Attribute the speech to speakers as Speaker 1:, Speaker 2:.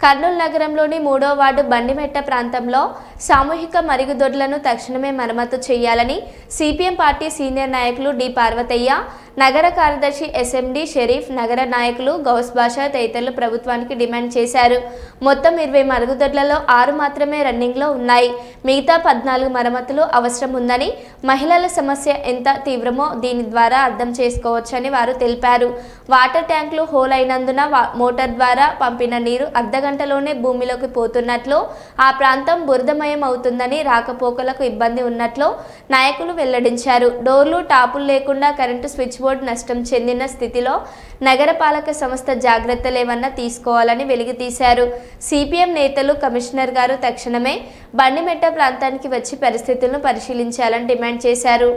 Speaker 1: కర్నూలు నగరంలోని మూడో వార్డు బండిమెట్ట ప్రాంతంలో సామూహిక మరుగుదొడ్లను తక్షణమే మరమ్మతు చేయాలని సిపిఎం పార్టీ సీనియర్ నాయకులు డి పార్వతయ్య నగర కార్యదర్శి ఎస్ఎండి షరీఫ్ నగర నాయకులు గౌస్ బాషా తదితరులు ప్రభుత్వానికి డిమాండ్ చేశారు. మొత్తం ఇరవై మరుగుదొడ్లలో ఆరు మాత్రమే రన్నింగ్లో ఉన్నాయి. మిగతా పద్నాలుగు మరమ్మతులు అవసరం ఉందని మహిళల సమస్య ఎంత తీవ్రమో దీని ద్వారా అర్థం చేసుకోవచ్చని వారు తెలిపారు. వాటర్ ట్యాంకులు హోల్ అయినందున మోటార్ ద్వారా పంపిన నీరు అర్ధగంటలోనే భూమిలోకి పోతున్నట్లు ఆ ప్రాంతం అవుతుందని రాకపోకలకు ఇబ్బంది ఉన్నట్లు నాయకులు వెల్లడించారు. డోర్లు టాపులు లేకుండా కరెంటు స్విచ్ బోర్డు నష్టం చెందిన స్థితిలో నగరపాలక సంస్థ జాగ్రత్తలేవన్నా తీసుకోవాలని వెలిగితీశారు. సిపిఎం నేతలు కమిషనర్ గారు తక్షణమే బండిమెట్ట ప్రాంతానికి వచ్చి పరిస్థితులను పరిశీలించాలని డిమాండ్ చేశారు.